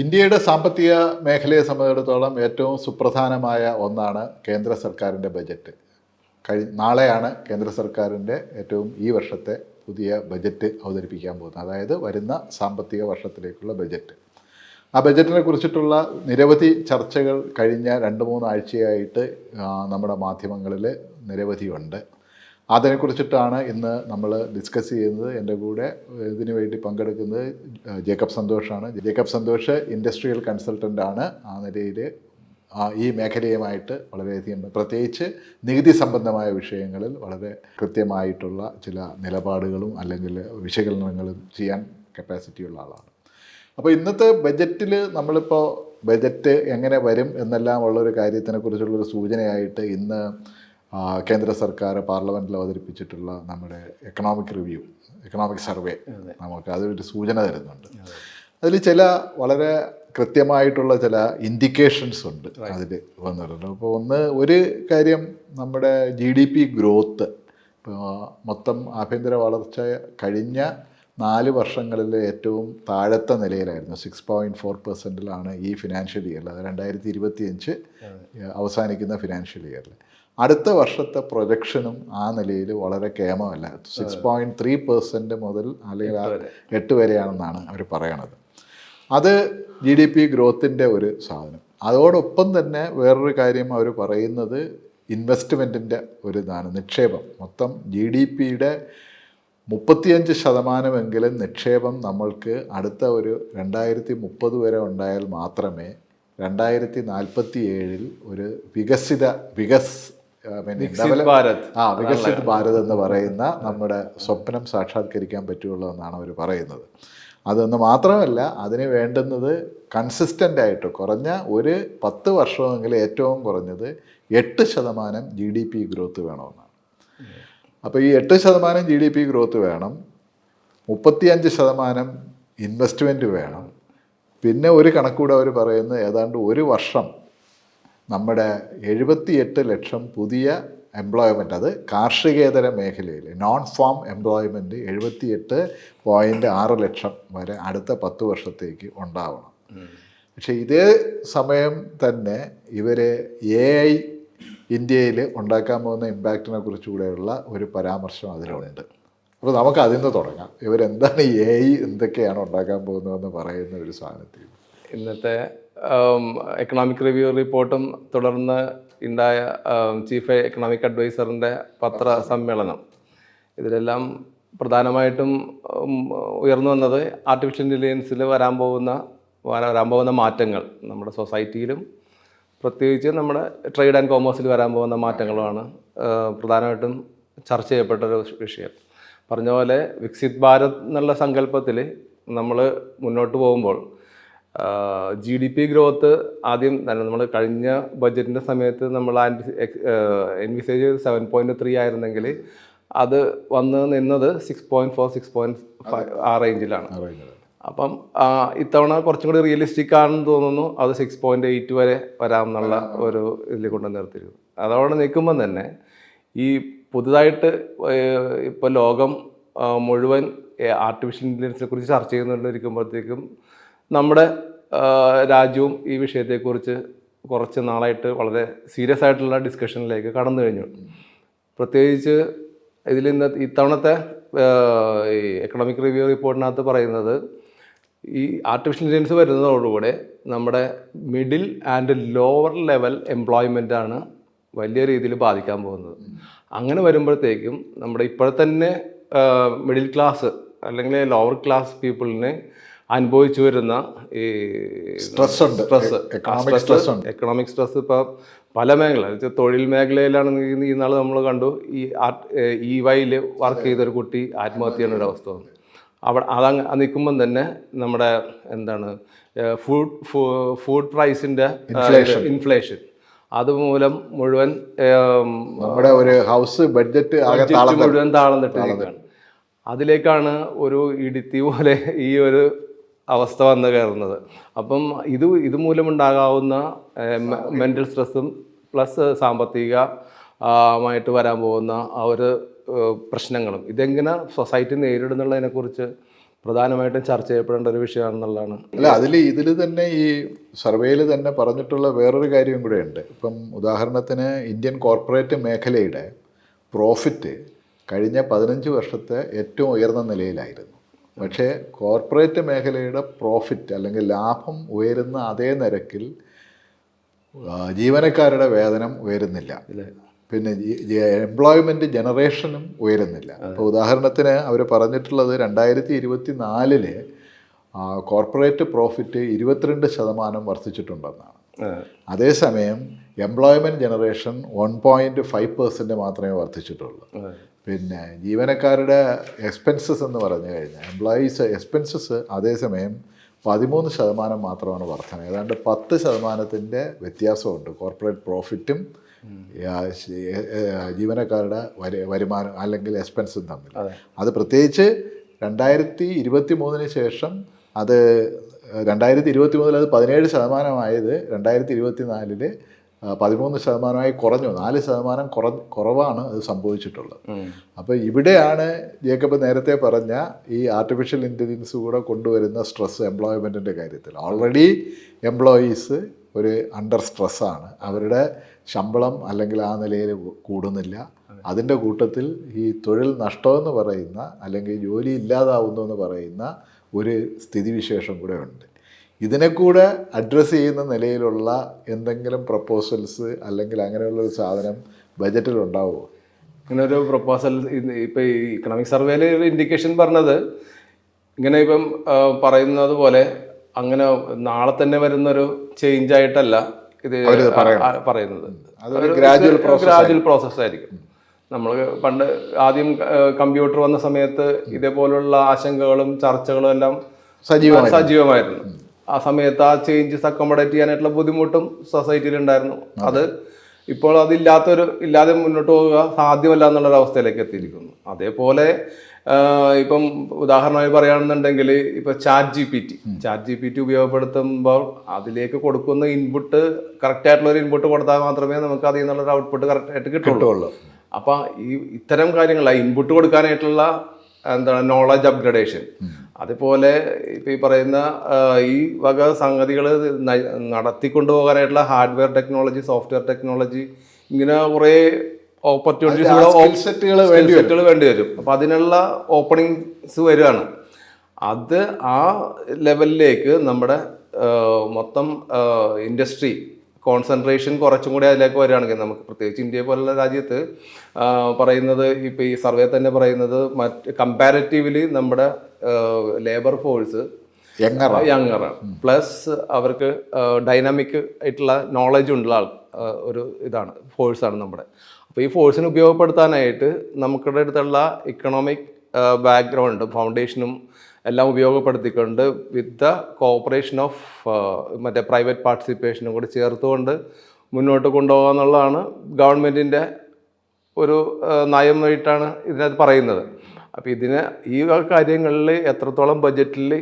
ഇന്ത്യയുടെ സാമ്പത്തിക മേഖലയെ സംബന്ധിച്ചിടത്തോളം ഏറ്റവും സുപ്രധാനമായ ഒന്നാണ് കേന്ദ്ര സർക്കാരിന്റെ ബജറ്റ്. കഴി നാളെയാണ് കേന്ദ്ര സർക്കാരിന്റെ ഏറ്റവും ഈ വർഷത്തെ പുതിയ ബജറ്റ് അവതരിപ്പിക്കാൻ പോകുന്നത്. അതായത് വരുന്ന സാമ്പത്തിക വർഷത്തിലേക്കുള്ള ബജറ്റ്. ആ ബജറ്റിനെ കുറിച്ചിട്ടുള്ള നിരവധി ചർച്ചകൾ കഴിഞ്ഞ രണ്ട് മൂന്ന് ആഴ്ചയായിട്ട് നമ്മുടെ മാധ്യമങ്ങളിൽ നിരവധിയുണ്ട്. അതിനെക്കുറിച്ചിട്ടാണ് ഇന്ന് നമ്മൾ ഡിസ്കസ് ചെയ്യുന്നത്. എന്റെ കൂടെ ഇതിനു വേണ്ടി പങ്കെടുക്കുന്നത് ജേക്കബ് സന്തോഷാണ്. ജേക്കബ് സന്തോഷ് ഇൻഡസ്ട്രിയൽ കൺസൾട്ടന്റ് ആണ്. ആ നിലയിൽ ഈ മേഖലയുമായിട്ട് വളരെയധികം പ്രത്യേകിച്ച് നികുതി സംബന്ധമായ വിഷയങ്ങളിൽ വളരെ കൃത്യമായിട്ടുള്ള ചില നിലപാടുകളും അല്ലെങ്കിൽ വിശകലനങ്ങളും ചെയ്യാൻ കപ്പാസിറ്റി ഉള്ള ആളാണ്. അപ്പോൾ ഇന്നത്തെ ബജറ്റിൽ നമ്മളിപ്പോൾ ബജറ്റ് എങ്ങനെ വരും എന്നെല്ലാം ഉള്ളൊരു കാര്യത്തിനെ കുറിച്ചുള്ളൊരു സൂചനയായിട്ട് ഇന്ന് കേന്ദ്ര സർക്കാർ പാർലമെന്റിൽ അവതരിപ്പിച്ചിട്ടുള്ള നമ്മുടെ എക്കണോമിക് റിവ്യൂ എക്കണോമിക് സർവേ നമുക്ക് അതൊരു സൂചന തരുന്നുണ്ട്. അതിൽ ചില വളരെ കൃത്യമായിട്ടുള്ള ചില ഇൻഡിക്കേഷൻസ് ഉണ്ട് അതിൽ വന്നിട്ടുണ്ട്. അപ്പോൾ ഒന്ന് ഒരു കാര്യം നമ്മുടെ ജി ഡി പി ഗ്രോത്ത് ഇപ്പോൾ മൊത്തം ആഭ്യന്തര വളർച്ച കഴിഞ്ഞ നാല് വർഷങ്ങളിൽ ഏറ്റവും താഴത്തെ നിലയിലായിരുന്നു. സിക്സ് പോയിന്റ് ഫോർ പെർസെന്റിലാണ് ഈ ഫിനാൻഷ്യൽ ഇയറിൽ അത് രണ്ടായിരത്തി ഇരുപത്തിയഞ്ച് അവസാനിക്കുന്ന ഫിനാൻഷ്യൽ ഇയറിൽ അടുത്ത വർഷത്തെ പ്രൊജക്ഷനും ആ നിലയിൽ വളരെ കേമമല്ല. സിക്സ് പോയിന്റ് ത്രീ പെർസെന്റ് മുതൽ അല്ലെങ്കിൽ ആ എട്ട് വരെയാണെന്നാണ് അവർ പറയണത്. അത് ജി ഡി പി ഗ്രോത്തിന്റെ ഒരു സാധനം. അതോടൊപ്പം തന്നെ വേറൊരു കാര്യം അവർ പറയുന്നത് ഇൻവെസ്റ്റ്മെന്റിന്റെ ഒരു ഇതാണ് നിക്ഷേപം. മൊത്തം ജി ഡി പിയുടെ മുപ്പത്തിയഞ്ച് ശതമാനമെങ്കിലും നിക്ഷേപം നമ്മൾക്ക് അടുത്ത ഒരു രണ്ടായിരത്തി മുപ്പത് വരെ ഉണ്ടായാൽ മാത്രമേ രണ്ടായിരത്തി നാൽപ്പത്തി ഏഴിൽ ഒരു വികസിത വികസ് പിന്നെ ഭാരത്. ആ വികസിത് ഭാരത് എന്ന് പറയുന്ന നമ്മുടെ സ്വപ്നം സാക്ഷാത്കരിക്കാൻ പറ്റുള്ളൂ എന്നാണ് അവർ പറയുന്നത്. അതൊന്ന് മാത്രമല്ല അതിന് വേണ്ടുന്നത് കൺസിസ്റ്റന്റ് ആയിട്ട് കുറഞ്ഞ ഒരു പത്ത് വർഷമെങ്കിലും ഏറ്റവും കുറഞ്ഞത് എട്ട് ശതമാനം ജി ഡി പി ഗ്രോത്ത് വേണമെന്നാണ്. അപ്പോൾ ഈ എട്ട് ശതമാനം ജി ഡി പി ഗ്രോത്ത് വേണം മുപ്പത്തിയഞ്ച് ശതമാനം ഇൻവെസ്റ്റ്മെന്റ് വേണം. പിന്നെ ഒരു കണക്കൂടെ അവർ പറയുന്നത് ഏതാണ്ട് ഒരു വർഷം നമ്മുടെ എഴുപത്തിയെട്ട് ലക്ഷം പുതിയ എംപ്ലോയ്മെന്റ് അത് കാർഷികേതര മേഖലയിൽ നോൺ ഫാം എംപ്ലോയ്മെന്റ് എഴുപത്തിയെട്ട് പോയിന്റ് ആറ് ലക്ഷം വരെ അടുത്ത പത്ത് വർഷത്തേക്ക് ഉണ്ടാവണം. പക്ഷേ ഇതേ സമയം തന്നെ ഇവർ എ ഐ ഇന്ത്യയിൽ ഉണ്ടാക്കാൻ പോകുന്ന ഇമ്പാക്റ്റിനെ കുറിച്ചുകൂടെയുള്ള ഒരു പരാമർശം അതിലുണ്ട്. അപ്പോൾ നമുക്ക് അതിൽ നിന്ന് തുടങ്ങാം. ഇവരെന്താണ് എ ഐ എന്തൊക്കെയാണ് ഉണ്ടാക്കാൻ പോകുന്നതെന്ന് പറയുന്ന ഒരു സാധനത്തിൽ. ഇന്നത്തെ എക്കണോമിക് റിവ്യൂ റിപ്പോർട്ടും തുടർന്ന് ഉണ്ടായ ചീഫ് എക്കണോമിക് അഡ്വൈസറിന്റെ പത്ര സമ്മേളനം. ഇതിലെല്ലാം പ്രധാനമായിട്ടും ഉയർന്നു വന്നത് ആർട്ടിഫിഷ്യൽ ഇന്റലിജൻസിൽ വരാൻ പോകുന്ന വരാൻ പോകുന്ന മാറ്റങ്ങൾ. നമ്മുടെ സൊസൈറ്റിയിലും പ്രത്യേകിച്ച് നമ്മുടെ ട്രേഡ് ആൻഡ് കോമേഴ്സിൽ വരാൻ പോകുന്ന മാറ്റങ്ങളുമാണ് പ്രധാനമായിട്ടും ചർച്ച ചെയ്യപ്പെട്ട ഒരു വിഷയം. പറഞ്ഞ പോലെ വിക്സിത് ഭാരത് എന്നുള്ള സങ്കല്പത്തിൽ നമ്മൾ മുന്നോട്ട് പോകുമ്പോൾ ജി ഡി പി ഗ്രോത്ത് ആദ്യം തന്നെ നമ്മൾ കഴിഞ്ഞ ബഡ്ജറ്റിന്റെ സമയത്ത് നമ്മൾ എൻവിസേജ് സെവൻ പോയിന്റ് ത്രീ ആയിരുന്നെങ്കിൽ അത് വന്ന് നിന്നത് six point four six point five ആ റേഞ്ചിലാണ് അപ്പം ഇത്തവണ കുറച്ചും കൂടി റിയലിസ്റ്റിക് ആണെന്ന് തോന്നുന്നു. അത് സിക്സ് പോയിന്റ് എയ്റ്റ് വരെ വരാമെന്നുള്ള ഒരു ഇതിൽ കൊണ്ട് നിർത്തിയിരുന്നു അതവിടെ നിൽക്കുമ്പം തന്നെ ഈ പുതുതായിട്ട് ഇപ്പോൾ ലോകം മുഴുവൻ ആർട്ടിഫിഷ്യൽ ഇന്റലിജൻസിനെ കുറിച്ച് ചർച്ച ചെയ്യുന്നുണ്ടിരിക്കുമ്പോഴത്തേക്കും നമ്മുടെ രാജ്യവും ഈ വിഷയത്തെക്കുറിച്ച് കുറച്ച് നാളായിട്ട് വളരെ സീരിയസ് ആയിട്ടുള്ള ഡിസ്കഷനിലേക്ക് കടന്നു കഴിഞ്ഞു. പ്രത്യേകിച്ച് ഇതിൽ ഇന്ന് ഇത്തവണത്തെ ഈ എക്കണോമിക് റിവ്യൂ റിപ്പോർട്ടിനകത്ത് പറയുന്നത് ഈ ആർട്ടിഫിഷ്യൽ ഇന്റലിജൻസ് വരുന്നതോടുകൂടെ നമ്മുടെ middle and lower level employment ആണ് വലിയ രീതിയിൽ ബാധിക്കാൻ പോകുന്നത്. അങ്ങനെ വരുമ്പോഴത്തേക്കും നമ്മുടെ ഇപ്പോഴത്തന്നെ മിഡിൽ ക്ലാസ് അല്ലെങ്കിൽ ലോവർ ക്ലാസ് പീപ്പിളിനെ അനുഭവിച്ചു വരുന്ന ഈ സ്ട്രെസ് ഉണ്ട്. സ്ട്രെസ് stress ഉണ്ട്. എക്കണോമിക് സ്ട്രെസ് ഇപ്പോൾ പല മേഖല തൊഴിൽ മേഖലയിലാണെങ്കിൽ ഈ നാൾ നമ്മൾ കണ്ടു. ഈ ഇ വൈയിൽ വർക്ക് ചെയ്തൊരു കുട്ടി ആത്മഹത്യ ചെയ്യുന്ന ഒരു അവസ്ഥ വന്നു. അവിടെ അതങ്ങ് നിൽക്കുമ്പം തന്നെ നമ്മുടെ എന്താണ് ഫുഡ് ഫുഡ് പ്രൈസിന്റെ ഇൻഫ്ലേഷൻ അതുമൂലം മുഴുവൻ നമ്മുടെ ഒരു ഹൗസ് ബഡ്ജറ്റ് താളം മുഴുവൻ താളം തട്ടിരിക്കുകയാണ് അതിലേക്കാണ് ഒരു ഇടുത്തി പോലെ ഈ ഒരു അവസ്ഥ വന്നു കയറുന്നത്. അപ്പം ഇത് ഇതുമൂലമുണ്ടാകാവുന്ന മെന്റൽ സ്ട്രെസ്സും പ്ലസ് സാമ്പത്തിക മായിട്ട് വരാൻ പോകുന്ന ആ ഒരു പ്രശ്നങ്ങളും. ഇതെങ്ങനെ സൊസൈറ്റി നേരിടുന്നുള്ളതിനെക്കുറിച്ച് പ്രധാനമായിട്ടും ചർച്ച ചെയ്യപ്പെടേണ്ട ഒരു വിഷയമാണെന്നുള്ളതാണ്. അല്ല അതിൽ ഇതിൽ തന്നെ ഈ സർവേയിൽ തന്നെ പറഞ്ഞിട്ടുള്ള വേറൊരു കാര്യം കൂടെ ഉണ്ട്. ഇപ്പം ഉദാഹരണത്തിന് ഇന്ത്യൻ കോർപ്പറേറ്റ് മേഖലയുടെ പ്രോഫിറ്റ് കഴിഞ്ഞ പതിനഞ്ച് വർഷത്തെ ഏറ്റവും ഉയർന്ന നിലയിലായിരുന്നു. പക്ഷേ കോർപ്പറേറ്റ് മേഖലയുടെ പ്രോഫിറ്റ് അല്ലെങ്കിൽ ലാഭം ഉയരുന്ന അതേ നിരക്കിൽ ജീവനക്കാരുടെ വേതനം ഉയരുന്നില്ല. പിന്നെ എംപ്ലോയ്മെന്റ് ജനറേഷനും ഉയരുന്നില്ല. അപ്പോൾ ഉദാഹരണത്തിന് അവർ പറഞ്ഞിട്ടുള്ളത് രണ്ടായിരത്തി ഇരുപത്തി നാലിൽ കോർപ്പറേറ്റ് പ്രോഫിറ്റ് ഇരുപത്തിരണ്ട് ശതമാനം വർദ്ധിച്ചിട്ടുണ്ടെന്നാണ്. അതേസമയം employment generation one point five percent മാത്രമേ വർദ്ധിച്ചിട്ടുള്ളൂ. പിന്നെ ജീവനക്കാരുടെ എക്സ്പെൻസസ് എന്ന് പറഞ്ഞു കഴിഞ്ഞാൽ എംപ്ലോയീസ് എക്സ്പെൻസസ് അതേസമയം പതിമൂന്ന് ശതമാനം മാത്രമാണ് വർധന ഏതാണ്ട് പത്ത് ശതമാനത്തിന്റെ വ്യത്യാസമുണ്ട്. കോർപ്പറേറ്റ് പ്രോഫിറ്റും ജീവനക്കാരുടെ വരു വരുമാനം അല്ലെങ്കിൽ എക്സ്പെൻസും തമ്മിൽ. അത്. പ്രത്യേകിച്ച് രണ്ടായിരത്തി ഇരുപത്തി മൂന്നിന് ശേഷം അത് രണ്ടായിരത്തി ഇരുപത്തി മൂന്നിൽ അത് പതിനേഴ് ശതമാനമായത് രണ്ടായിരത്തി ഇരുപത്തി നാലിൽ പതിമൂന്ന് ശതമാനമായി കുറഞ്ഞു. നാല് ശതമാനം കുറ കുറവാണ് അത് സംഭവിച്ചിട്ടുള്ളത്. അപ്പോൾ ഇവിടെയാണ് ജേക്കബ് നേരത്തെ പറഞ്ഞ ഈ ആർട്ടിഫിഷ്യൽ ഇന്റലിജൻസ് കൂടെ കൊണ്ടുവരുന്ന സ്ട്രെസ് എംപ്ലോയ്മെന്റിന്റെ കാര്യത്തിൽ. ഓൾറെഡി എംപ്ലോയീസ് ഒരു അണ്ടർ സ്ട്രെസ്സാണ് അവരുടെ ശമ്പളം അല്ലെങ്കിൽ ആ നിലയിൽ കൂടുന്നില്ല. അതിന്റെ കൂട്ടത്തിൽ ഈ തൊഴിൽ നഷ്ടമെന്ന് പറയുന്ന അല്ലെങ്കിൽ ജോലി ഇല്ലാതാവുന്നു എന്ന് പറയുന്ന ഒരു സ്ഥിതിവിശേഷം കൂടെ ഉണ്ട്. ഇതിനെ കൂടെ അഡ്രസ്സ് ചെയ്യുന്ന നിലയിലുള്ള എന്തെങ്കിലും പ്രപ്പോസൽസ് അല്ലെങ്കിൽ അങ്ങനെയുള്ള ഒരു സാധനം ബജറ്റിൽ ഉണ്ടാവുമോ ഇങ്ങനെ ഒരു പ്രപ്പോസൽ ഇപ്പോൾ ഈ ഇക്കണോമിക് സർവേയിൽ ഒരു ഇൻഡിക്കേഷൻ പറഞ്ഞത്. ഇങ്ങനെ ഇപ്പം പറയുന്നത് പോലെ അങ്ങനെ നാളെ തന്നെ വരുന്നൊരു ചേഞ്ച് ആയിട്ടല്ല ഇത് പറയുന്നത്. gradual ഗ്രാജുവൽ പ്രോസസ് ആയിരിക്കും. നമ്മൾ പണ്ട് ആദ്യം കമ്പ്യൂട്ടർ വന്ന സമയത്ത് ഇതേപോലുള്ള ആശങ്കകളും ചർച്ചകളും എല്ലാം സജീവമായി സജീവമായിരുന്നു. ആ സമയത്ത് ആ ചേഞ്ചസ് അക്കോമഡേറ്റ് ചെയ്യാനായിട്ടുള്ള ബുദ്ധിമുട്ടും സൊസൈറ്റിയിൽ ഉണ്ടായിരുന്നു. അത് ഇപ്പോൾ അതില്ലാത്തൊരു ഇല്ലാതെ മുന്നോട്ട് പോവുക സാധ്യമല്ല എന്നുള്ളൊരു അവസ്ഥയിലേക്ക് എത്തിയിരിക്കുന്നു. അതേപോലെ ഇപ്പം ഉദാഹരണമായി പറയുകയാണെന്നുണ്ടെങ്കിൽ ഇപ്പം chat G P T chat G P T ഉപയോഗപ്പെടുത്തുമ്പോൾ അതിലേക്ക് കൊടുക്കുന്ന ഇൻപുട്ട് കറക്റ്റ് ആയിട്ടുള്ള ഒരു ഇൻപുട്ട് കൊടുത്താൽ മാത്രമേ നമുക്ക് അതിൽ നിന്നുള്ളൊരു ഔട്ട്പുട്ട് കറക്റ്റ് ആയിട്ട് കിട്ടുള്ളൂ. അപ്പോൾ ഈ ഇത്തരം കാര്യങ്ങൾ ഇൻപുട്ട് കൊടുക്കാനായിട്ടുള്ള എന്താണ് നോളജ് അപ്ഗ്രഡേഷൻ അതുപോലെ ഇപ്പം ഈ പറയുന്ന ഈ വക സംഗതികൾ നടത്തിക്കൊണ്ടു പോകാനായിട്ടുള്ള ഹാർഡ്വെയർ ടെക്നോളജി സോഫ്റ്റ്വെയർ ടെക്നോളജി ഇങ്ങനെ കുറേ ഓപ്പർച്യൂണിറ്റീസ് സെറ്റുകൾ വേണ്ടി സെറ്റുകൾ വേണ്ടി വരും. അപ്പോൾ അതിനുള്ള ഓപ്പണിങ്സ് വരികയാണ് അത് ആ ലെവലിലേക്ക് നമ്മുടെ മൊത്തം ഇൻഡസ്ട്രി കോൺസെൻട്രേഷൻ കുറച്ചും കൂടി അതിലേക്ക് വരികയാണെങ്കിൽ നമുക്ക് പ്രത്യേകിച്ച് ഇന്ത്യയെ പോലുള്ള രാജ്യത്ത് പറയുന്നത് ഇപ്പോൾ ഈ സർവേ തന്നെ പറയുന്നത് മറ്റ് കമ്പാരിറ്റീവ്ലി നമ്മുടെ ലേബർ ഫോഴ്സ് യങ്ങറാണ് പ്ലസ് അവർക്ക് ഡൈനാമിക് ആയിട്ടുള്ള നോളജ് ഉള്ള ആൾ ഒരു ഇതാണ് ഫോഴ്സാണ് നമ്മുടെ. അപ്പോൾ ഈ ഫോഴ്സിനെ ഉപയോഗപ്പെടുത്താനായിട്ട് നമുക്കിടെ അടുത്തുള്ള ഇക്കണോമിക് ബാക്ക്ഗ്രൗണ്ടും ഫൗണ്ടേഷനും എല്ലാം ഉപയോഗപ്പെടുത്തിക്കൊണ്ട് വിത്ത് ദ കോപ്പറേഷൻ ഓഫ് മറ്റേ പ്രൈവറ്റ് പാർട്ടിസിപ്പേഷനും കൂടി ചേർത്തുകൊണ്ട് മുന്നോട്ട് കൊണ്ടുപോകുക എന്നുള്ളതാണ് ഗവൺമെന്റിന്റെ ഒരു നയമായിട്ടാണ് ഇതിനകത്ത് പറയുന്നത്. അപ്പോൾ ഇതിന് ഈ കാര്യങ്ങളിൽ എത്രത്തോളം ബഡ്ജറ്റിൽ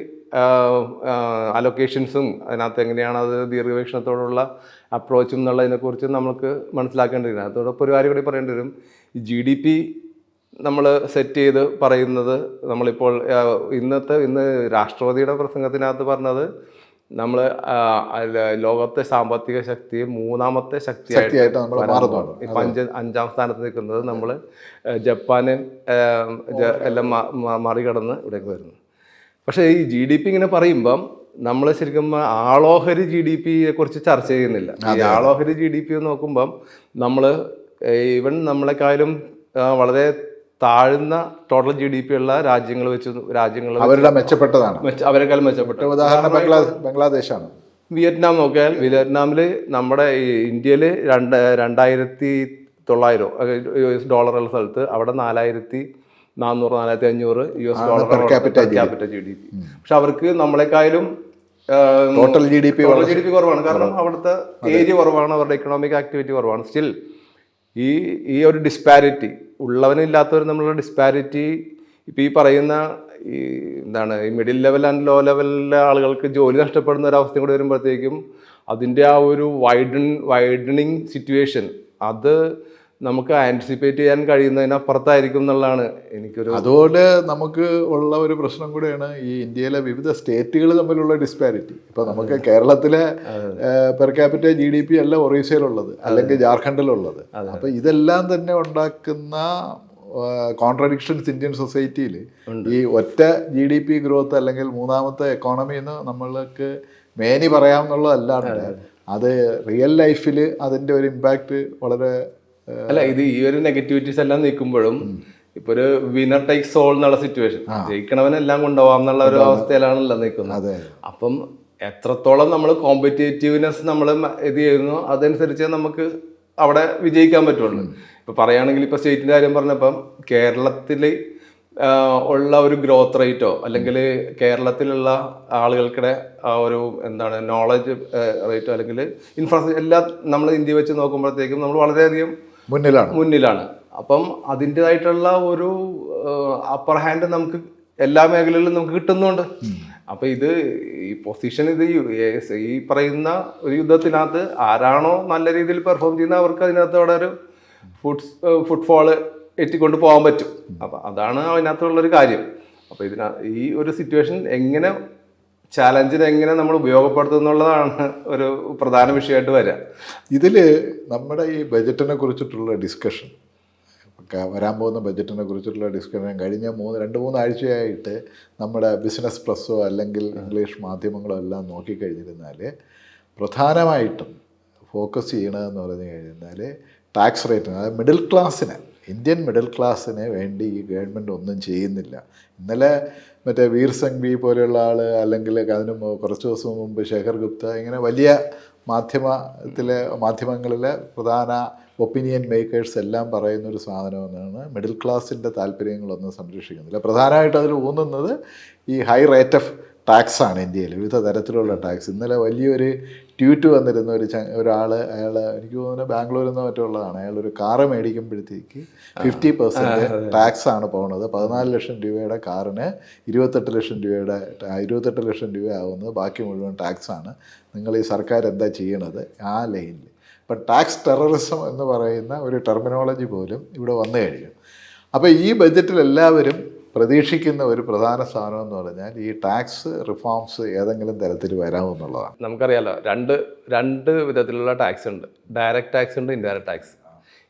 അലൊക്കേഷൻസും അതിനകത്ത് എങ്ങനെയാണ് അത് ദീർഘവീക്ഷണത്തോടുള്ള അപ്രോച്ചും എന്നുള്ളതിനെക്കുറിച്ച് നമുക്ക് മനസ്സിലാക്കേണ്ടതില്ല അതോടൊപ്പം ഒരു കാര്യം കൂടി പറയേണ്ടി വരും. ജി ഡി പി നമ്മൾ സെറ്റ് ചെയ്ത് പറയുന്നത് നമ്മളിപ്പോൾ ഇന്നത്തെ ഇന്ന് രാഷ്ട്രപതിയുടെ പ്രസംഗത്തിനകത്ത് പറഞ്ഞത് നമ്മൾ ലോകത്തെ സാമ്പത്തിക ശക്തി മൂന്നാമത്തെ ശക്തിയായിട്ട് ഇപ്പം അഞ്ച് അഞ്ചാം സ്ഥാനത്ത് നിൽക്കുന്നത് നമ്മൾ ജപ്പാന് എല്ലാം മറികടന്ന് ഇവിടേക്ക് വരുന്നു. പക്ഷേ ഈ ജി ഡി പി ഇങ്ങനെ പറയുമ്പം നമ്മൾ ശരിക്കും ആളോഹരി ജി ഡി പിയെ കുറിച്ച് ചർച്ച ചെയ്യുന്നില്ല. ഈ ആളോഹരി ജി ഡി പി നോക്കുമ്പം നമ്മൾ ഈവൻ നമ്മളെക്കാളും വളരെ താഴ്ന്ന ടോട്ടൽ ജി ഡി പി ഉള്ള രാജ്യങ്ങൾ വെച്ച് രാജ്യങ്ങൾ അവരുടെ മെച്ചപ്പെട്ടതാണ്. അവരെക്കാൾ അവരെക്കാളും മെച്ചപ്പെട്ട. ഉദാഹരണം ബംഗ്ലാ ബംഗ്ലാദേശാണ്. വിയറ്റ്നാം നോക്കിയാൽ വിയറ്റ്നാമിൽ നമ്മുടെ ഈ ഇന്ത്യയിൽ രണ്ട് രണ്ടായിരത്തി തൊള്ളായിരം യു എസ് ഡോളർ ഉള്ള സ്ഥലത്ത് അവിടെ നാലായിരത്തി നാനൂറ് നാലായിരത്തി അഞ്ഞൂറ് U S dollar capital G D P പക്ഷെ അവർക്ക് നമ്മളെക്കാളും total G D P G D P കുറവാണ്. കാരണം അവിടുത്തെ ഏരിയ കുറവാണ് അവരുടെ ഇക്കണോമിക് ആക്ടിവിറ്റി കുറവാണ്. സ്റ്റിൽ ഈ ഈ ഒരു ഡിസ്പാരിറ്റി ഉള്ളവനും ഇല്ലാത്തവരും നമ്മളുടെ ഡിസ്പാരിറ്റി ഇപ്പം ഈ പറയുന്ന ഈ എന്താണ് ഈ മിഡിൽ ലെവൽ ആൻഡ് ലോ ലെവലിലെ ആളുകൾക്ക് ജോലി നഷ്ടപ്പെടുന്ന ഒരു അവസ്ഥ കൂടി വരുമ്പോഴത്തേക്കും അതിന്റെ ആ ഒരു വൈഡൻ വൈഡനിങ് സിറ്റുവേഷൻ അത് നമുക്ക് ആന്റിസിപ്പേറ്റ് ചെയ്യാൻ കഴിയുന്നതിനപ്പുറത്തായിരിക്കും എന്നുള്ളതാണ് എനിക്കൊരു അതുകൊണ്ട് നമുക്ക് ഉള്ള ഒരു പ്രശ്നം കൂടെയാണ് ഈ ഇന്ത്യയിലെ വിവിധ സ്റ്റേറ്റുകൾ തമ്മിലുള്ള ഡിസ്പാരിറ്റി ഇപ്പൊ നമുക്ക് കേരളത്തിലെ per capita G D P അല്ല ഒറീസയിലുള്ളത് അല്ലെങ്കിൽ ജാർഖണ്ഡിലുള്ളത്. അപ്പൊ ഇതെല്ലാം തന്നെ ഉണ്ടാക്കുന്ന കോൺട്രഡിക്ഷൻസ് ഇന്ത്യൻ സൊസൈറ്റിയിൽ ഈ ഒറ്റ ജി ഡി പി ഗ്രോത്ത് അല്ലെങ്കിൽ മൂന്നാമത്തെ എക്കോണമി എന്ന് നമ്മൾക്ക് മേനി പറയാമെന്നുള്ളതല്ലാണ്ട് അത്. റിയൽ ലൈഫിൽ അതിന്റെ ഒരു ഇമ്പാക്റ്റ് വളരെ അല്ല ഇത് ഈ ഒരു നെഗറ്റിവിറ്റീസ് എല്ലാം നീക്കുമ്പോഴും ഇപ്പൊ ഒരു വിനർ ടേക്സ് സോൾ എന്നുള്ള സിറ്റുവേഷൻ ജയിക്കണവനെല്ലാം കൊണ്ടുപോകാം എന്നുള്ള ഒരു അവസ്ഥയിലാണല്ലോ നിൽക്കുന്നത് അതെ അപ്പം എത്രത്തോളം നമ്മൾ കോമ്പറ്റേറ്റീവ്നെസ് നമ്മൾ ഇത് ചെയ്യുന്നു അതനുസരിച്ച് നമുക്ക് അവിടെ വിജയിക്കാൻ പറ്റുള്ളൂ. ഇപ്പൊ പറയുകയാണെങ്കിൽ ഇപ്പൊ സ്റ്റേറ്റിന്റെ കാര്യം പറഞ്ഞപ്പം കേരളത്തിൽ ഉള്ള ഒരു ഗ്രോത്ത് റേറ്റോ അല്ലെങ്കിൽ കേരളത്തിലുള്ള ആളുകൾക്കിടെ ആ ഒരു എന്താണ് നോളജ് റേറ്റോ അല്ലെങ്കിൽ ഇൻഫ്രാസ്ട്രക്ചർ എല്ലാം നമ്മൾ ഇന്ത്യ വെച്ച് നോക്കുമ്പോഴത്തേക്കും നമ്മൾ വളരെയധികം മുന്നിലാണ്. മുന്നിലാണ്. അപ്പം അതിന്റെതായിട്ടുള്ള ഒരു അപ്പർ ഹാൻഡ് നമുക്ക് എല്ലാ മേഖലകളിലും നമുക്ക് കിട്ടുന്നുണ്ട്. അപ്പൊ ഇത് ഈ പൊസിഷൻ ഇത് ഈ- പറയുന്ന ഒരു യുദ്ധത്തിനകത്ത് ആരാണോ നല്ല രീതിയിൽ പെർഫോം ചെയ്യുന്ന അവർക്ക് അതിനകത്ത് അവിടെ ഒരു ഫുഡ് ഫുട്ഫോൾ എത്തിക്കൊണ്ട് പോകാൻ പറ്റും. അപ്പൊ അതാണ് അതിനകത്തുള്ളൊരു കാര്യം. അപ്പൊ ഇതിന ഈ ഒരു സിറ്റുവേഷൻ എങ്ങനെ ചാലഞ്ചിനെ എങ്ങനെ നമ്മൾ ഉപയോഗപ്പെടുത്തുന്നു എന്നുള്ളതാണ് ഒരു പ്രധാന വിഷയമായിട്ട് വരിക. ഇതിൽ നമ്മുടെ ഈ ബജറ്റിനെ കുറിച്ചിട്ടുള്ള ഡിസ്കഷൻ വരാൻ പോകുന്ന ബജറ്റിനെ കുറിച്ചിട്ടുള്ള ഡിസ്കഷൻ കഴിഞ്ഞ മൂന്ന് രണ്ട് മൂന്ന് ആഴ്ചയായിട്ട് നമ്മുടെ ബിസിനസ് പ്ലസ്സോ അല്ലെങ്കിൽ ഇംഗ്ലീഷ് മാധ്യമങ്ങളോ എല്ലാം നോക്കിക്കഴിഞ്ഞിരുന്നാൽ പ്രധാനമായിട്ടും ഫോക്കസ് ചെയ്യണതെന്ന് പറഞ്ഞു കഴിഞ്ഞാൽ ടാക്സ് റേറ്റിന് അതായത് മിഡിൽ ക്ലാസ്സിന് ഇന്ത്യൻ മിഡിൽ ക്ലാസ്സിന് വേണ്ടി ഈ ഗവൺമെന്റ് ഒന്നും ചെയ്യുന്നില്ല. ഇന്നലെ മറ്റേ വീർ സംഘ്വി പോലെയുള്ള ആൾ അല്ലെങ്കിൽ അതിന് കുറച്ച് ദിവസം മുമ്പ് ശേഖർ ഗുപ്ത ഇങ്ങനെ വലിയ മാധ്യമത്തിലെ മാധ്യമങ്ങളിലെ പ്രധാന ഒപ്പീനിയൻ മേക്കേഴ്സ് എല്ലാം പറയുന്ന ഒരു സാധനമെന്നാണ് മിഡിൽ ക്ലാസ്സിന്റെ താല്പര്യങ്ങളൊന്നും സംരക്ഷിക്കുന്നില്ല. പ്രധാനമായിട്ട് അതിൽ ഊന്നുന്നത് ഈ ഹൈ റേറ്റ് ഓഫ് ടാക്സ് ആണ് ഇന്ത്യയിൽ. വിവിധ തരത്തിലുള്ള ടാക്സ് ഇന്നലെ വലിയൊരു ട്വീറ്റ് വന്നിരുന്ന ഒരു ഒരാൾ അയാൾ എനിക്ക് തോന്നുന്നു ബാംഗ്ലൂരിൽ നിന്ന് മറ്റുള്ളതാണ് അയാൾ ഒരു കാറ് മേടിക്കുമ്പോഴത്തേക്ക് ഫിഫ്റ്റി പെർസെന്റ് ടാക്സ് ആണ് പോകുന്നത് പതിനാല് ലക്ഷം രൂപയുടെ കാറിന് ഇരുപത്തെട്ട് ലക്ഷം രൂപയുടെ ഇരുപത്തെട്ട് ലക്ഷം രൂപ ആവുന്നത് ബാക്കി മുഴുവൻ ടാക്സ് ആണ് നിങ്ങൾ ഈ സർക്കാർ എന്താ ചെയ്യണത്? ആ ലൈനിൽ ഇപ്പം ടാക്സ് ടെററിസം എന്ന് പറയുന്ന ഒരു ടെർമിനോളജി പോലും ഇവിടെ വന്നു കഴിഞ്ഞു. അപ്പോൾ ഈ ബജറ്റിൽ എല്ലാവരും പ്രതീക്ഷിക്കുന്ന ഒരു പ്രധാന സാധനം എന്ന് പറഞ്ഞാൽ ഈ ടാക്സ് റിഫോംസ് ഏതെങ്കിലും തരത്തിൽ വരാമെന്നുള്ളതാണ് നമുക്കറിയാലോ രണ്ട് രണ്ട് വിധത്തിലുള്ള ടാക്സ് ഉണ്ട്. ഡയറക്റ്റ് ടാക്സ് ഉണ്ട് ഇൻഡയറക്റ്റ് ടാക്സ്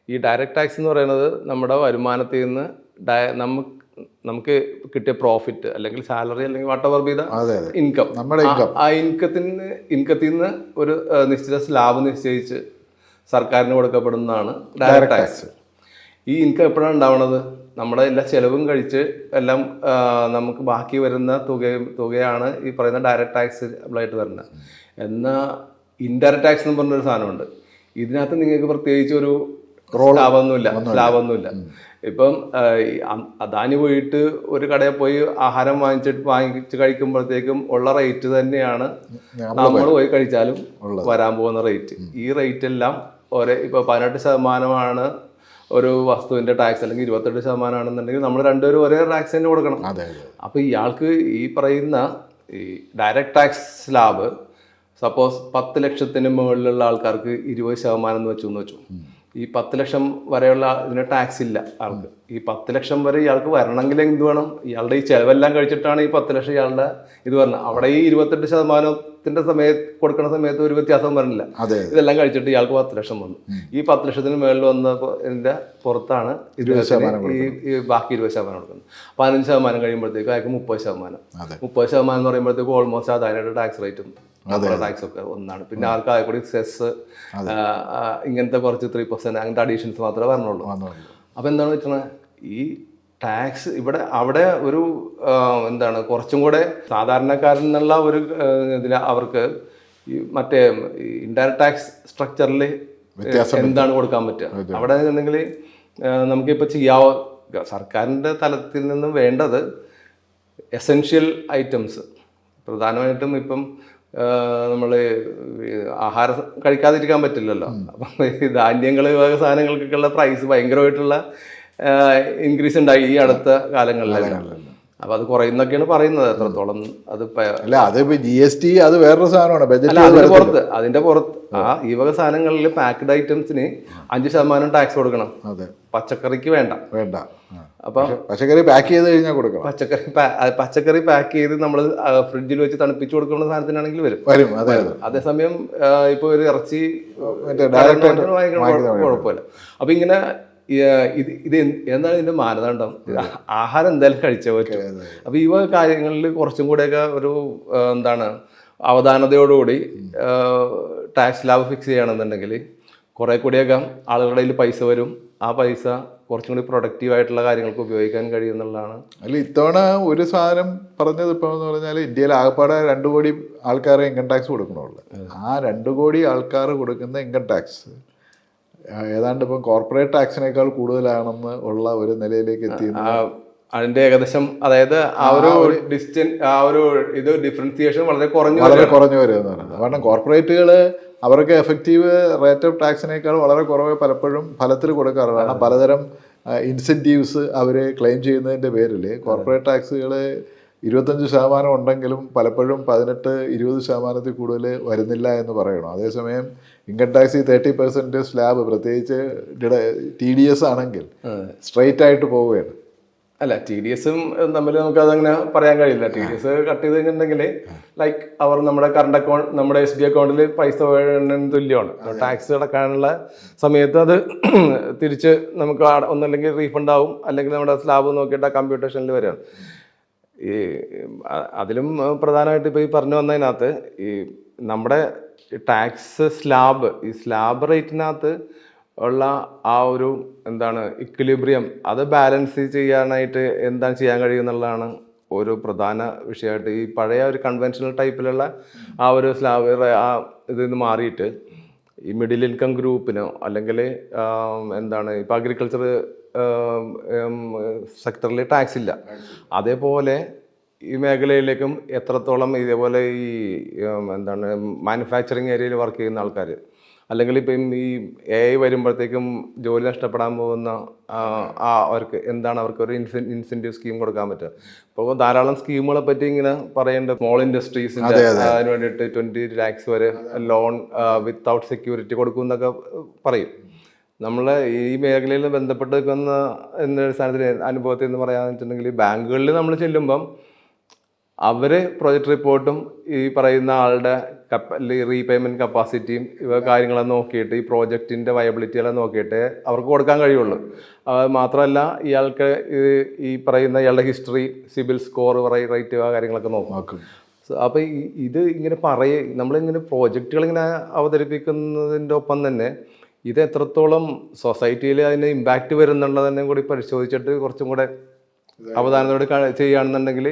ഈ ഡയറക്റ്റ് ടാക്സ് എന്ന് പറയുന്നത് നമ്മുടെ വരുമാനത്തിൽ നിന്ന് ഡയ നമുക്ക് നമുക്ക് കിട്ടിയ പ്രോഫിറ്റ് അല്ലെങ്കിൽ സാലറി അല്ലെങ്കിൽ വാട്ട് എവർ ബി ഇൻകം നമ്മുടെ ഇൻകം ആ ഇൻകത്തിന് ഇൻകത്തിൽ നിന്ന് ഒരു നിശ്ചിത സ്ലാബ് നിശ്ചയിച്ച് സർക്കാരിന് കൊടുക്കപ്പെടുന്നതാണ് ഡയറക്റ്റ് ടാക്സ് ഈ ഇൻകം എപ്പോഴാണ് ഉണ്ടാവുന്നത് നമ്മുടെ എല്ലാ ചെലവും കഴിച്ച് എല്ലാം നമുക്ക് ബാക്കി വരുന്ന തുക തുകയാണ് ഈ പറയുന്ന ഡയറക്റ്റ് ടാക്സ് ആയിട്ട് വരുന്നത്. എന്നാൽ ഇൻഡയറക്റ്റ് ടാക്സ് എന്ന് പറഞ്ഞൊരു സാധനമുണ്ട്. ഇതിനകത്ത് നിങ്ങൾക്ക് പ്രത്യേകിച്ച് ഒരു ലാഭമൊന്നുമില്ല ലാഭമൊന്നുമില്ല. ഇപ്പം അദാനി പോയിട്ട് ഒരു കടയിൽ പോയി ആഹാരം വാങ്ങിച്ചിട്ട് വാങ്ങിച്ച് കഴിക്കുമ്പോഴത്തേക്കും ഉള്ള റേറ്റ് തന്നെയാണ് നമ്മൾ പോയി കഴിച്ചാലും വരാൻ പോകുന്ന റേറ്റ് ഈ റേറ്റ് എല്ലാം ഒരേ ഇപ്പൊ പതിനെട്ട് ശതമാനമാണ് ഒരു വസ്തുവിന്റെ ടാക്സ് അല്ലെങ്കിൽ ഇരുപത്തെട്ട് ശതമാനം ആണെന്നുണ്ടെങ്കിൽ നമ്മൾ രണ്ടുപേരും ഒരേ ടാക്സ് തന്നെ കൊടുക്കണം. അപ്പൊ ഇയാൾക്ക് ഈ പറയുന്ന ഈ ഡയറക്റ്റ് ടാക്സ് സ്ലാബ് സപ്പോസ് പത്ത് ലക്ഷത്തിന് മുകളിലുള്ള ആൾക്കാർക്ക് ഇരുപത് ശതമാനം എന്ന് വെച്ചു എന്ന് വെച്ചു. ഈ പത്ത് ലക്ഷം വരെയുള്ള ഇതിന് ടാക്സ് ഇല്ല ആൾക്ക്. ഈ പത്ത് ലക്ഷം വരെ ഇയാൾക്ക് വരണമെങ്കിൽ എന്ത് വേണം? ഇയാളുടെ ഈ ചെലവെല്ലാം കഴിച്ചിട്ടാണ് ഈ പത്ത് ലക്ഷം ഇയാളുടെ ഇത് വരണം അവിടെ ഈ ഇരുപത്തെട്ട് ശതമാനത്തിന്റെ സമയത്ത് കൊടുക്കുന്ന സമയത്ത് ഒരു വ്യത്യാസം വരണില്ല. ഇതെല്ലാം കഴിച്ചിട്ട് ഇയാൾക്ക് പത്ത് ലക്ഷം വന്നു. ഈ പത്ത് ലക്ഷത്തിന് മേളിൽ വന്നതിന്റെ പുറത്താണ് ഈ ബാക്കി ഇരുപത് ശതമാനം കൊടുക്കുന്നത്. പതിനഞ്ച് ശതമാനം കഴിയുമ്പോഴത്തേക്ക് അയാൾക്ക് മുപ്പത് ശതമാനം. മുപ്പത് ശതമാനം എന്ന് പറയുമ്പോഴത്തേക്ക് ഓൾമോസ്റ്റ് അതായത് ടാക്സ് റേറ്റും ടാക്സ് ഒക്കെ ഒന്നാണ്. പിന്നെ ആൾക്ക് ആയ കൂടി സെസ് ഇങ്ങനത്തെ കുറച്ച് ത്രീ പെർസെന്റ് അങ്ങനത്തെ അഡീഷൻസ് മാത്രമേ വരണുള്ളൂ. അപ്പൊ എന്താണ് വെച്ചാൽ ഈ ടാക്സ് ഇവിടെ അവിടെ ഒരു എന്താണ് കുറച്ചും കൂടെ സാധാരണക്കാരൻ എന്നുള്ള ഒരു ഇതിൽ അവർക്ക് ഈ മറ്റേ ഇൻഡയറക്ട് ടാക്സ് സ്ട്രക്ചറിൽ എന്താണ് കൊടുക്കാൻ പറ്റുക? അവിടെ എന്നുണ്ടെങ്കിൽ നമുക്കിപ്പോൾ ചെയ്യാവോ? സർക്കാരിന്റെ തലത്തിൽ നിന്നും വേണ്ടത് എസെൻഷ്യൽ ഐറ്റംസ് പ്രധാനമായിട്ടും ഇപ്പം നമ്മൾ ആഹാരം കഴിക്കാതിരിക്കാൻ പറ്റില്ലല്ലോ. അപ്പം ഈ ധാന്യങ്ങൾ സാധനങ്ങൾക്കൊക്കെയുള്ള പ്രൈസ് ഭയങ്കരമായിട്ടുള്ള ഇൻക്രീസ് ഉണ്ടായി ഈ അടുത്ത കാലങ്ങളിൽ അപ്പൊ അത് കുറയുന്നൊക്കെയാണ് പറയുന്നത് എത്രത്തോളം അത് അല്ല അത് ഇപ്പൊ ജി എസ് ടി അത് വേറൊരു സാധനമാണ്. ബജറ്റ് പുറത്ത് അതിന്റെ പുറത്ത്. ആ. ഈ വക സാധനങ്ങളിൽ പാക്ക്ഡ് ഐറ്റംസിന് അഞ്ച് ശതമാനം ടാക്സ് കൊടുക്കണം. പച്ചക്കറിക്ക് വേണ്ട. വേണ്ട. അപ്പൊ പച്ചക്കറി പാക്ക് ചെയ്ത് കഴിഞ്ഞാൽ കൊടുക്കണം. പച്ചക്കറി പച്ചക്കറി പാക്ക് ചെയ്ത് നമ്മൾ ഫ്രിഡ്ജിൽ വെച്ച് തണുപ്പിച്ചു കൊടുക്കുന്ന സാധനത്തിനാണെങ്കിൽ വരും. വരും അതെ അതെ. അതേസമയം ഇപ്പൊ ഒരു ഇറച്ചി ഡയറക്റ്റ് കുഴപ്പമില്ല. അപ്പൊ ഇങ്ങനെ ഇത് ഇത് എന്ത്- എന്താണ് ഇതിന്റെ മാനദണ്ഡം? ആഹാരം എന്തായാലും കഴിച്ചേ പറ്റും. അപ്പൊ ഈ വക കാര്യങ്ങളിൽ കുറച്ചും കൂടെയൊക്കെ ഒരു എന്താണ് അവധാനതയോടുകൂടി ടാക്സ് ലാബ് ഫിക്സ് ചെയ്യണമെന്നുണ്ടെങ്കിൽ കുറെ കൂടിയൊക്കെ ആളുകളുടെ കയ്യിൽ പൈസ വരും. ആ പൈസ കുറച്ചും കൂടി പ്രൊഡക്റ്റീവ് ആയിട്ടുള്ള കാര്യങ്ങൾക്ക് ഉപയോഗിക്കാൻ കഴിയും എന്നുള്ളതാണ്. അല്ല ഇത്തവണ ഒരു സാധനം പറഞ്ഞത് ഇപ്പം എന്ന് പറഞ്ഞാൽ ഇന്ത്യയിൽ ആകപ്പാടെ രണ്ട് കോടി ആൾക്കാരെ ഇൻകം ടാക്സ് കൊടുക്കണുള്ളൂ. ആ രണ്ട് കോടി ആൾക്കാർ കൊടുക്കുന്ന ഇൻകം ടാക്സ് ഏതാണ്ട് ഇപ്പം കോർപ്പറേറ്റ് ടാക്സിനേക്കാൾ കൂടുതലാണെന്ന് ഉള്ള ഒരു നിലയിലേക്ക് എത്തി അതിന്റെ ഏകദേശം അതായത് ആ ഒരു ഡിസ്റ്റൻസ് ആ ഒരു ഇത് ഡിഫറൻസിയേഷൻ വളരെ കുറഞ്ഞു വളരെ കുറഞ്ഞു വരുന്നതാണ് കാരണം കോർപ്പറേറ്റുകൾ അവർക്ക് എഫക്റ്റീവ് റേറ്റ് ഓഫ് ടാക്സിനേക്കാൾ വളരെ കുറവ് പലപ്പോഴും ഫലത്തിൽ കൊടുക്കാറുണ്ട് പലതരം ഇൻസെന്റീവ്സ് അവർ ക്ലെയിം ചെയ്യുന്നതിന്റെ പേരിൽ കോർപ്പറേറ്റ് ടാക്സുകൾ ഇരുപത്തഞ്ച് ശതമാനം ഉണ്ടെങ്കിലും പലപ്പോഴും പതിനെട്ട് ഇരുപത് ശതമാനത്തിൽ കൂടുതൽ വരുന്നില്ല എന്ന് പറയണം. അതേസമയം income tax thirty percent slab പ്രത്യേകിച്ച് ടി ഡി എസ് ആണെങ്കിൽ സ്ട്രെയിറ്റ് ആയിട്ട് പോവുകയാണ്. അല്ല ടി ഡി എസും തമ്മിൽ നമുക്ക് അതങ്ങനെ പറയാൻ കഴിയില്ല. ടി ഡി എസ് കട്ട് ചെയ്ത് കഴിഞ്ഞിട്ടുണ്ടെങ്കിൽ ലൈക്ക് അവർ നമ്മുടെ കറണ്ട് അക്കൗണ്ട് നമ്മുടെ എസ് ബി അക്കൗണ്ടിൽ പൈസ തുല്യമാണ്. ടാക്സ് അടക്കാനുള്ള സമയത്ത് അത് തിരിച്ച് നമുക്ക് ഒന്നല്ലെങ്കിൽ റീഫണ്ട് ആവും. അല്ലെങ്കിൽ നമ്മുടെ സ്ലാബ് നോക്കിയിട്ട് ആ കമ്പ്യൂട്ടേഷനിൽ വരികയാണ് ഈ അതിലും പ്രധാനമായിട്ട് ഇപ്പോൾ ഈ പറഞ്ഞു വന്നതിനകത്ത് ഈ നമ്മുടെ ടാക്സ് സ്ലാബ് ഈ സ്ലാബ് റേറ്റിനകത്ത് ഉള്ള ആ ഒരു എന്താണ് ഇക്വിലിബ്രിയം അത് ബാലൻസ് ചെയ്യാനായിട്ട് എന്താണ് ചെയ്യാൻ കഴിയുമെന്നുള്ളതാണ് ഒരു പ്രധാന വിഷയമായിട്ട് ഈ പഴയ ഒരു കൺവെൻഷണൽ ടൈപ്പിലുള്ള ആ ഒരു സ്ലാബ് ആ ഇതിൽ നിന്ന് മാറിയിട്ട് ഈ മിഡിൽ ഇൻകം ഗ്രൂപ്പിനോ അല്ലെങ്കിൽ എന്താണ് ഇപ്പോൾ അഗ്രികൾച്ചർ സെക്ടറിൽ ടാക്സ് ഇല്ല. അതേപോലെ ഈ മേഖലയിലേക്കും എത്രത്തോളം ഇതേപോലെ ഈ എന്താണ് മാനുഫാക്ചറിങ് ഏരിയയിൽ വർക്ക് ചെയ്യുന്ന ആൾക്കാർ അല്ലെങ്കിൽ ഇപ്പം ഈ എ ഐ വരുമ്പോഴത്തേക്കും ജോലി നഷ്ടപ്പെടാൻ പോകുന്ന ആ, അവർക്ക് എന്താണ് അവർക്ക് ഒരു ഇൻസെ ഇൻസെന്റീവ് സ്കീം കൊടുക്കാൻ പറ്റുക? അപ്പോൾ ധാരാളം സ്കീമുകളെ പറ്റി ഇങ്ങനെ പറയേണ്ട സ്മോൾ ഇൻഡസ്ട്രീസിന്റെ അതിന് വേണ്ടിയിട്ട് ട്വന്റി ലാക്സ് വരെ ലോൺ വിത്തൗട്ട് സെക്യൂരിറ്റി കൊടുക്കും എന്നൊക്കെ പറയും. നമ്മൾ ഈ മേഖലയിൽ ബന്ധപ്പെട്ട് നിൽക്കുന്ന എന്നൊരു സ്ഥാനത്തിന് അനുഭവത്തിൽ എന്ന് പറയാന്ന് വെച്ചിട്ടുണ്ടെങ്കിൽ ബാങ്കുകളിൽ നമ്മൾ ചെല്ലുമ്പം അവർ പ്രൊജക്ട് റിപ്പോർട്ടും ഈ പറയുന്ന ആളുടെ റീപേയ്മെന്റ് കപ്പാസിറ്റിയും ഇവ കാര്യങ്ങളെ നോക്കിയിട്ട് ഈ പ്രോജക്റ്റിന്റെ വയബിലിറ്റിയെല്ലാം നോക്കിയിട്ട് അവർക്ക് കൊടുക്കാൻ കഴിയുള്ളൂ. മാത്രമല്ല ഇയാൾക്ക് ഈ- പറയുന്ന ഇയാളുടെ ഹിസ്റ്ററി സിബിൽ സ്കോർ റേറ്റ് ആ കാര്യങ്ങളൊക്കെ നോക്കും. അപ്പോൾ ഇത് ഇങ്ങനെ പറയ നമ്മളിങ്ങനെ പ്രോജക്റ്റുകൾ ഇങ്ങനെ അവതരിപ്പിക്കുന്നതിന്റെ ഒപ്പം തന്നെ ഇത് എത്രത്തോളം സൊസൈറ്റിയിൽ അതിന് ഇമ്പാക്റ്റ് വരുന്നുണ്ടെന്നും കൂടി പരിശോധിച്ചിട്ട് കുറച്ചും കൂടെ അവധാനത്തോടെ ചെയ്യുകയാണെന്നുണ്ടെങ്കിൽ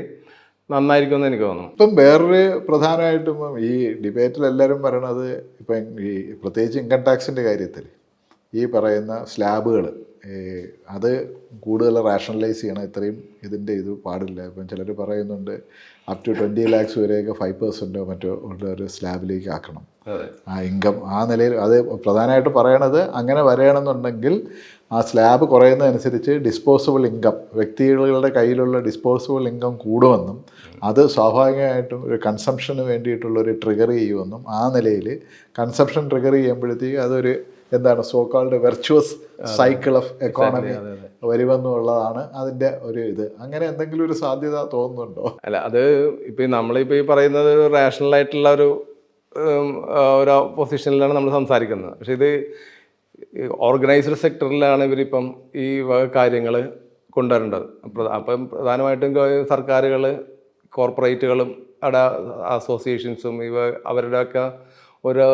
നന്നായിരിക്കും എന്ന് എനിക്ക് തോന്നുന്നു. ഇപ്പം വേറൊരു പ്രധാനമായിട്ടും ഇപ്പം ഈ ഡിബേറ്റിൽ എല്ലാവരും പറയണത് ഇപ്പം ഈ പ്രത്യേകിച്ച് ഇൻകം ടാക്സിന്റെ കാര്യത്തിൽ ഈ പറയുന്ന സ്ലാബുകൾ അത് കൂടുതൽ റാഷണലൈസ് ചെയ്യണം. ഇത്രയും ഇതിന്റെ ഇത് പാടില്ല. ഇപ്പം ചിലർ പറയുന്നുണ്ട് അപ് ടു ട്വന്റി ലാക്സ് വരെയൊക്കെ ഫൈവ് പെർസെന്റോ മറ്റോ ഉള്ള ഒരു സ്ലാബിലേക്ക് ആക്കണം. ആ ഇൻകം ആ നിലയിൽ അത് പ്രധാനമായിട്ട് പറയണത് അങ്ങനെ വരണമെന്നുണ്ടെങ്കിൽ ആ സ്ലാബ് കുറയുന്നതനുസരിച്ച് ഡിസ്പോസിബിൾ ഇൻകം വ്യക്തികളുടെ കയ്യിലുള്ള ഡിസ്പോസിബിൾ ഇൻകം കൂടുമെന്നും അത് സ്വാഭാവികമായിട്ടും ഒരു കൺസംഷന് വേണ്ടിയിട്ടുള്ള ഒരു ട്രിഗർ ചെയ്യുമെന്നും ആ നിലയിൽ കൺസംഷൻ ട്രിഗർ ചെയ്യുമ്പോഴത്തേക്ക് അതൊരു എന്താണ് so called virtuous cycle of economy വരുമെന്നുള്ളതാണ് അതിന്റെ ഒരു ഇത്. അങ്ങനെ എന്തെങ്കിലും ഒരു സാധ്യത തോന്നുന്നുണ്ടോ? അല്ല അത് ഇപ്പൊ നമ്മളിപ്പോൾ നമ്മളിപ്പോ ഈ പറയുന്നത് റേഷണൽ ആയിട്ടുള്ള ഒരു ഒരു പൊസിഷനിലാണ് നമ്മൾ സംസാരിക്കുന്നത്. പക്ഷെ ഇത് ഓർഗനൈസ്ഡ് സെക്ടറിലാണ് ഇവരിപ്പം ഈ വക കാര്യങ്ങൾ കൊണ്ടുവരേണ്ടത്. അപ്പം പ്രധാനമായിട്ടും സർക്കാരുകൾ കോർപ്പറേറ്റുകളും അവിടെ അസോസിയേഷൻസും ഇവ അവരുടെയൊക്കെ ഒരു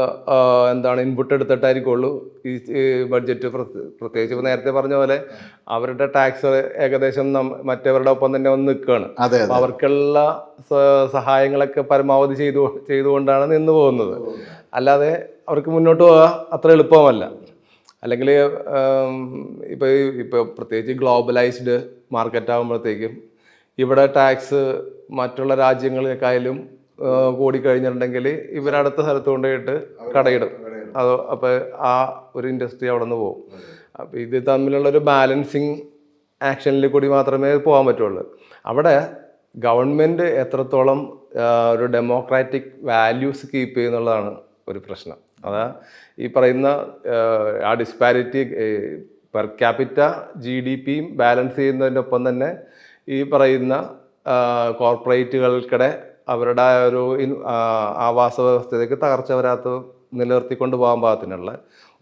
എന്താണ് ഇൻപുട്ട് എടുത്തിട്ടായിരിക്കുള്ളൂ ഈ ഈ ബഡ്ജറ്റ് പ്രത്യേകിച്ച് ഇപ്പോൾ നേരത്തെ പറഞ്ഞ പോലെ അവരുടെ ടാക്സ് ഏകദേശം നം- മറ്റവരുടെ ഒപ്പം തന്നെ വന്ന് നിൽക്കുകയാണ്. അവർക്കുള്ള സഹായങ്ങളൊക്കെ പരമാവധി ചെയ്തു ചെയ്തുകൊണ്ടാണ് നിന്ന് പോകുന്നത്. അല്ലാതെ അവർക്ക് മുന്നോട്ട് പോകാൻ അത്ര എളുപ്പമല്ല. അല്ലെങ്കിൽ ഇപ്പോൾ ഇപ്പോൾ പ്രത്യേകിച്ച് ഗ്ലോബലൈസ്ഡ് മാർക്കറ്റ് ആകുമ്പോഴത്തേക്കും ഇവിടെ ടാക്സ് മറ്റുള്ള രാജ്യങ്ങളിലേക്കായാലും കൂടിക്കഴിഞ്ഞിട്ടുണ്ടെങ്കിൽ ഇവരടുത്ത സ്ഥലത്ത് കൊണ്ടുപോയിട്ട് കടയിടും. അത് അപ്പോൾ ആ ഒരു ഇൻഡസ്ട്രി അവിടെ നിന്ന് പോകും. അപ്പോൾ ഇത് തമ്മിലുള്ള ഒരു ബാലൻസിങ് ആക്ഷനിൽ കൂടി മാത്രമേ പോകാൻ പറ്റുള്ളൂ. അവിടെ ഗവൺമെന്റ് എത്രത്തോളം ഒരു ഡെമോക്രാറ്റിക് വാല്യൂസ് കീപ്പ് ചെയ്യുന്നുള്ളതാണ് ഒരു പ്രശ്നം. അതാ ഈ പറയുന്ന ആ, disparity per capita G D പിയും ബാലൻസ് ചെയ്യുന്നതിനൊപ്പം തന്നെ ഈ പറയുന്ന കോർപ്പറേറ്റുകൾക്കിടെ അവരുടെ ഒരു ആവാസ വ്യവസ്ഥയിലേക്ക് തകർച്ച വരാത്ത നിലനിർത്തിക്കൊണ്ട് പോകാൻ പാകത്തിനുള്ള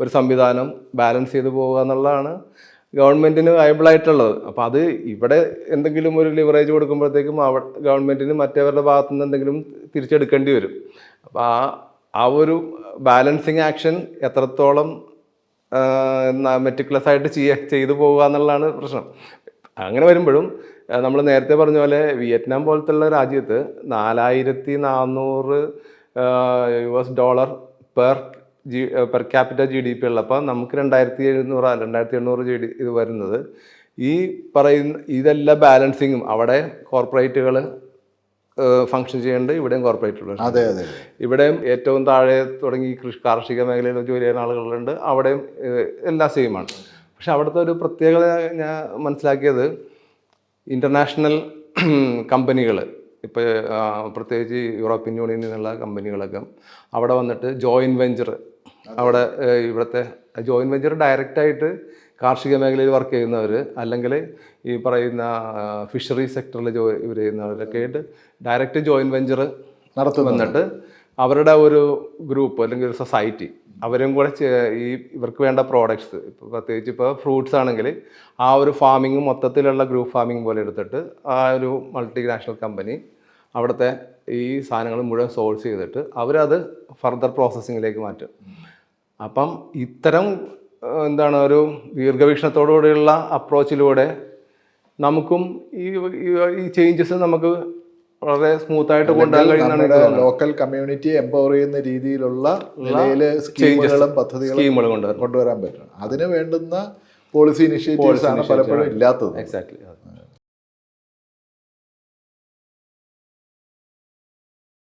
ഒരു സംവിധാനം ബാലൻസ് ചെയ്തു പോവുക എന്നുള്ളതാണ് ഗവൺമെന്റിന് വയബിൾ ആയിട്ടുള്ളത്. അപ്പോൾ അത് ഇവിടെ എന്തെങ്കിലും ഒരു ലിവറേജ് കൊടുക്കുമ്പോഴത്തേക്കും അവ ഗവൺമെന്റിന് മറ്റവരുടെ ഭാഗത്തു നിന്ന് എന്തെങ്കിലും തിരിച്ചെടുക്കേണ്ടി വരും. അപ്പോൾ ആ ആ ഒരു ബാലൻസിങ് ആക്ഷൻ എത്രത്തോളം മെറ്റിക്കുലസ് ആയിട്ട് ചെയ്യ ചെയ്തു പോവുക എന്നുള്ളതാണ് പ്രശ്നം. അങ്ങനെ വരുമ്പോഴും നമ്മൾ നേരത്തെ പറഞ്ഞ പോലെ വിയറ്റ്നാം പോലത്തുള്ള രാജ്യത്ത് നാലായിരത്തി നാനൂറ് U S dollar per G per capital G D P ഉള്ളപ്പോൾ നമുക്ക് രണ്ടായിരത്തി എഴുന്നൂറ് രണ്ടായിരത്തി എണ്ണൂറ് ജി ഡി ഇത് വരുന്നത്. ഈ പറയുന്ന ഇതെല്ലാം ബാലൻസിങ്ങും അവിടെ കോർപ്പറേറ്റുകൾ ഫങ്ഷൻ ചെയ്യേണ്ടത് ഇവിടെയും കോർപ്പറേറ്റ് അതെ അതെ ഇവിടെയും ഏറ്റവും താഴെ തുടങ്ങി കൃഷി കാർഷിക മേഖലയിൽ ജോലി ചെയ്യുന്ന ആളുകളുണ്ട്. അവിടെയും എല്ലാ സെയിമാണ് പക്ഷെ അവിടുത്തെ ഒരു പ്രത്യേകത ഞാൻ മനസ്സിലാക്കിയത് ഇന്റർനാഷണൽ കമ്പനികൾ ഇപ്പോൾ പ്രത്യേകിച്ച് യൂറോപ്യൻ യൂണിയനിൽ നിന്നുള്ള കമ്പനികളൊക്കെ. അവിടെ വന്നിട്ട് ജോയിൻ വെഞ്ചർ അവിടെ ഇവിടുത്തെ ജോയിൻ വെഞ്ചർ ഡയറക്റ്റായിട്ട് കാർഷിക മേഖലയിൽ വർക്ക് ചെയ്യുന്നവർ അല്ലെങ്കിൽ ഈ പറയുന്ന ഫിഷറി സെക്ടറിൽ ജോ ഇവർ ചെയ്യുന്നവരൊക്കെ ആയിട്ട് ഡയറക്റ്റ് ജോയിന്റ് വെഞ്ചർ നടത്തി വന്നിട്ട് അവരുടെ ഒരു ഗ്രൂപ്പ് അല്ലെങ്കിൽ ഒരു സൊസൈറ്റി അവരും കൂടെ ഈ ഇവർക്ക് വേണ്ട പ്രോഡക്ട്സ് ഇപ്പോൾ പ്രത്യേകിച്ച് ഇപ്പോൾ ഫ്രൂട്ട്സ് ആണെങ്കിൽ ആ ഒരു ഫാമിംഗ് മൊത്തത്തിലുള്ള ഗ്രൂപ്പ് ഫാമിംഗ് പോലെ എടുത്തിട്ട് ആ ഒരു മൾട്ടിനാഷണൽ കമ്പനി അവിടുത്തെ ഈ സാധനങ്ങൾ മുഴുവൻ സോഴ്സ് ചെയ്തിട്ട് അവരത് ഫർദർ പ്രോസസ്സിങ്ങിലേക്ക് മാറ്റും. അപ്പം ഇത്തരം എന്താണ് ഒരു ദീർഘവീക്ഷണത്തോടുകൂടിയുള്ള അപ്രോച്ചിലൂടെ നമുക്കും ഈ ഈ- ചേഞ്ചസ് നമുക്ക് വളരെ സ്മൂത്തായിട്ട് കൊണ്ടുപോകാൻ കഴിയുന്നതാണ് ലോക്കൽ കമ്മ്യൂണിറ്റിയെ എംപവർ ചെയ്യുന്ന രീതിയിലുള്ള നിലയിൽ സ്കീമുകളും പദ്ധതികളും കൊണ്ടുവരാൻ പറ്റും അതിന് വേണ്ടുന്ന പോളിസി ഇനിഷ്യേറ്റീവ്സ് ആണ് പലപ്പോഴും ഇല്ലാത്തത്. എക്സാക്ട്ലി